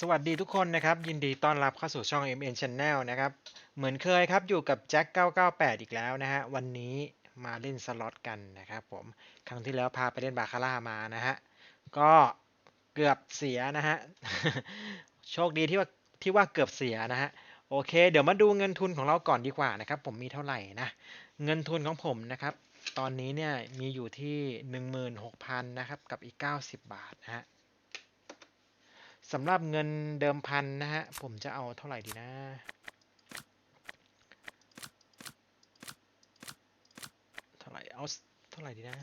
สวัสดีทุกคนนะครับ ยินดีต้อนรับเข้าสู่ช่อง MN Channel นะครับ เหมือนเคยครับอยู่กับแจ็ค998 อีกแล้วนะฮะ วันนี้มาเล่นสล็อตกันนะครับผม ครั้งที่แล้วพาไปเล่นบาคาร่ามานะฮะ ก็เกือบเสียนะฮะ โชคดีที่ว่าที่ว่าเกือบเสียนะฮะ โอเค เดี๋ยวมาดูเงินทุนของเราก่อนดีกว่านะครับ ผมมีเท่าไหร่นะ เงินทุนของผมนะครับ ตอนนี้เนี่ยมีอยู่ที่ 16,000นะครับกับอีก 90 บาทนะฮะ สำหรับเงินเดิมพันนะฮะ ผมจะเอาเท่าไหร่ดีนะ เท่าไหร่ เอาเท่าไหร่ดีนะ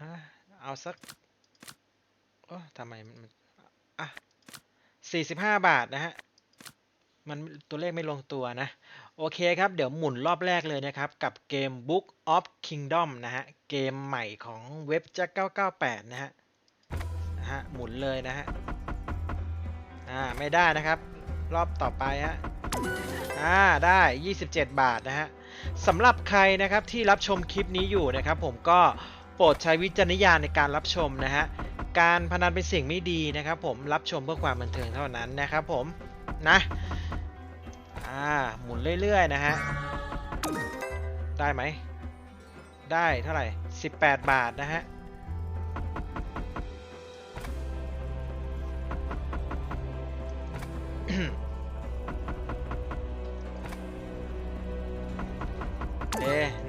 อะเอาสักโอ้ทำไมมันอะสี่สิบห้าบาทนะฮะ มันตัวเลขไม่ลงตัวนะ โอเคครับ เดี๋ยวหมุนรอบแรกเลยนะครับ กับเกม Book of Kingdom นะฮะ เกมใหม่ของเว็บจ็998 นะฮะ นะฮะ หมุนเลยนะฮะ อ่าไม่ได้นะครับ รอบต่อไปฮะอ่าได้ 27 บาทนะฮะสำหรับใครนะครับที่รับชมคลิปนี้อยู่นะครับ ผมก็โปรดใช้วิจารณญาณในการรับชมนะฮะการพนันเป็นสิ่งไม่ดีนะครับ ผมรับชมเพื่อความบันเทิงเท่านั้นนะครับ ผมนะอ่าหมุนเรื่อยๆนะฮะได้ไหมได้เท่าไหร่ 18 บาทนะฮะ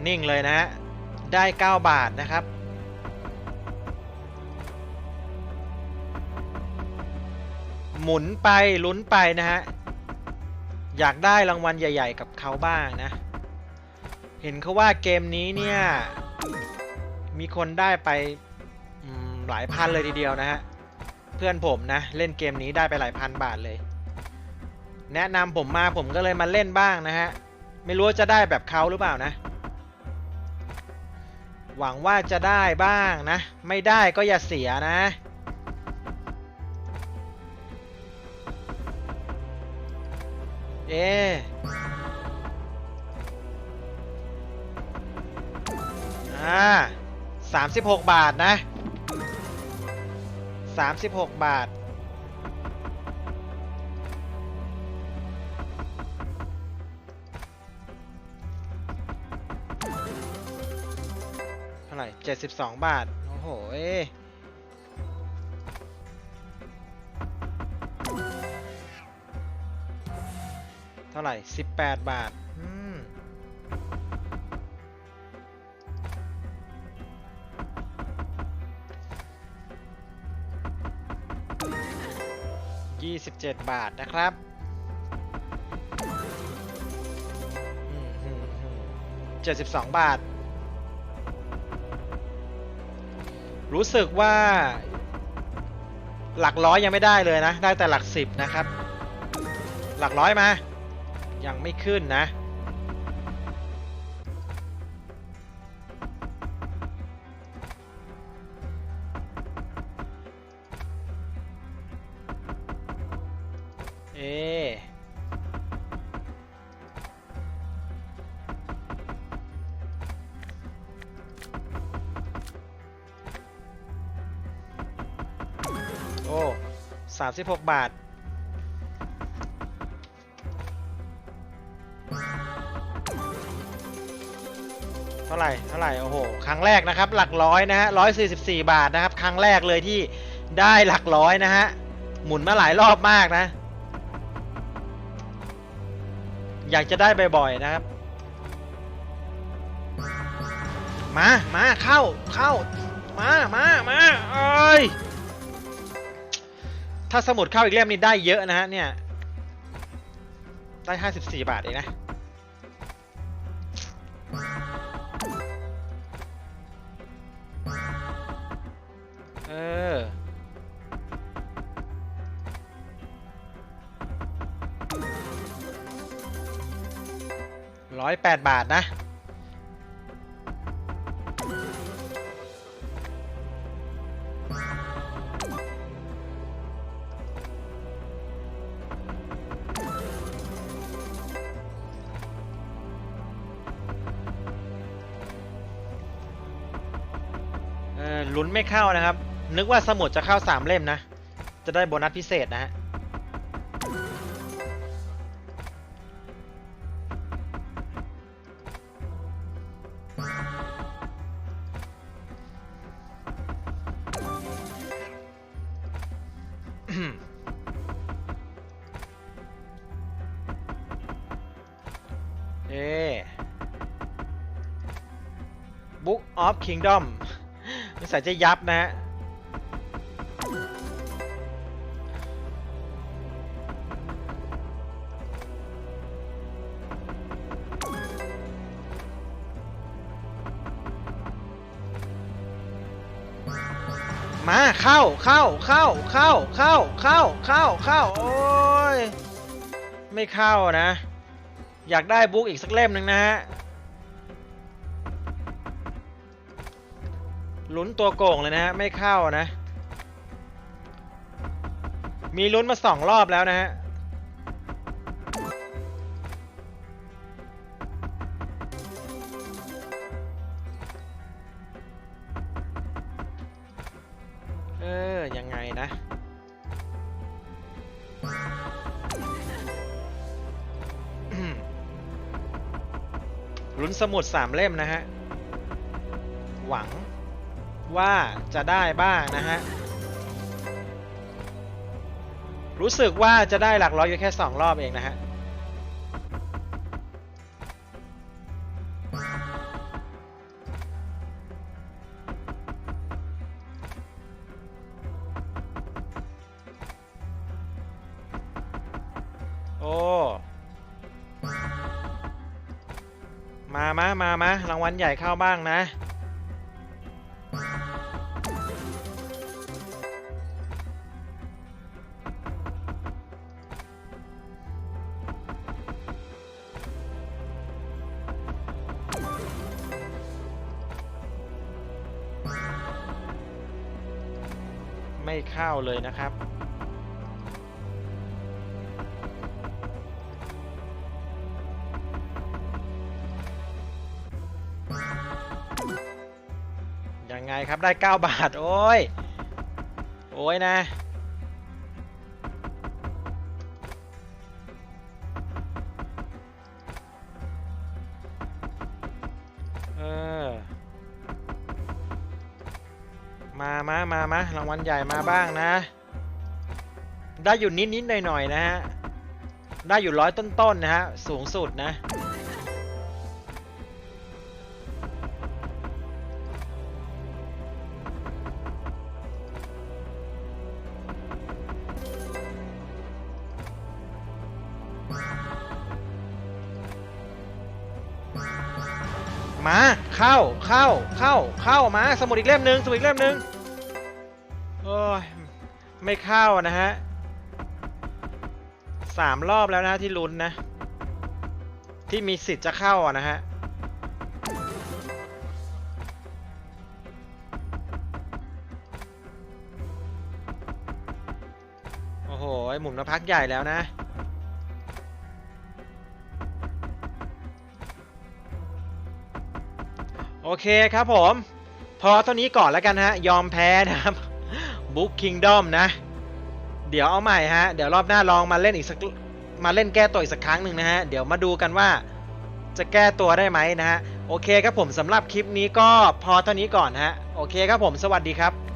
นิ่งเลยนะฮะ ได้ 9 บาทนะครับ หมุนไปลุ้นไปนะฮะ อยากได้รางวัลใหญ่ ๆ กับเขาบ้างนะ เห็นเขาว่าเกมนี้เนี่ย มีคนได้ไปหลายพันเลยทีเดียวนะฮะ เพื่อนผมนะ เล่นเกมนี้ได้ไปหลายพันบาทเลย แนะนำผมมาผมก็เลยมาเล่นบ้างนะฮะ ไม่รู้จะได้แบบเขาหรือเปล่านะ หวังว่าจะได้บ้างนะ ไม่ได้ก็อย่าเสียนะ เออ่าสามสิบหกบาทนะสามสิบหกบาท ไหร่เจ็ดสิบสองบาท โอ้โหเอ้เท่าไหร่สิบแปดบาทยี่สิบเจ็ดบาทนะครับเจ็ดสิบสองบาท รู้สึกว่าหลักร้อยยังไม่ได้เลยนะ ได้แต่หลักสิบนะครับ หลักร้อยมา ยังไม่ขึ้นนะ เอ๊ 36 บาท เท่าไหร่ เท่าไหร่ โอ้โห ครั้งแรกนะครับ หลักร้อยนะฮะร้อยสี่สิบสี่บาทนะครับ ครั้งแรกเลยที่ได้หลักร้อยนะฮะ หมุนมาหลายรอบมากนะ อยากจะได้บ่อยๆนะครับ มา มา เข้า เข้า มา มา มา เอ้ย ถ้าสมุดเข้าอีกเล่มนี้ได้เยอะนะฮะเนี่ย ได้ห้าสิบสี่บาทเองนะ เออร้อยแปดบาทนะ ลุ้นไม่เข้านะครับ นึกว่าสมุดจะเข้าสามเล่มนะ จะได้โบนัสพิเศษนะฮะเอ Book of Kingdom นิสัยจะยับนะฮะมาเข้าเข้าเข้าเข้าเข้าเข้าเข้าเข้าโอ้ยไม่เข้านะ อยากได้บุ๊กอีกสักเล่มหนึ่งนะฮะ ลุ้นตัวโก่งเลยนะฮะ ไม่เข้านะ มีลุ้นมาสองรอบแล้วนะฮะ เออ ยังไงนะลุ้นสมุดสามเล่มนะฮะ หวัง ว่าจะได้บ้างนะฮะ รู้สึกว่าจะได้หลักร้อยอยู่แค่สองรอบเองนะฮะ โอ้ มามามา มารางวัลใหญ่เข้าบ้างนะ ไม่เข้าเลยนะครับ ยังไงครับได้ 9 บาท โอ้ย โอ้ยนะ มามามามารางวัลใหญ่มาบ้างนะ ได้อยู่นิดนิดหน่อยหน่อยๆนะฮะ ได้อยู่ร้อยต้นๆนะฮะ สูงสุดนะ มาเข้าเข้าเข้าเข้ามาสมุดอีกเล่มหนึ่งสมุดอีกเล่มหนึ่งโอ้ยไม่เข้านะฮะสามรอบแล้วนะที่ลุ้นนะ ที่มีสิทธิ์จะเข้านะฮะโอ้โหหมุนมาพักใหญ่แล้วนะ เคครับผม พอเท่านี้ก่อนแล้วกันฮะ ยอมแพ้นะครับบุ๊กคิงดอมนะ เดี๋ยวเอาใหม่ฮะ เดี๋ยวรอบหน้าลองมาเล่นอีกสัก มาเล่นแก้ตัวอีกสักครั้งหนึ่งนะฮะ เดี๋ยวมาดูกันว่าจะแก้ตัวได้ไหมนะฮะ โอเคครับผมสำหรับคลิปนี้ก็พอเท่านี้ก่อนฮะ โอเคครับผม สวัสดีครับ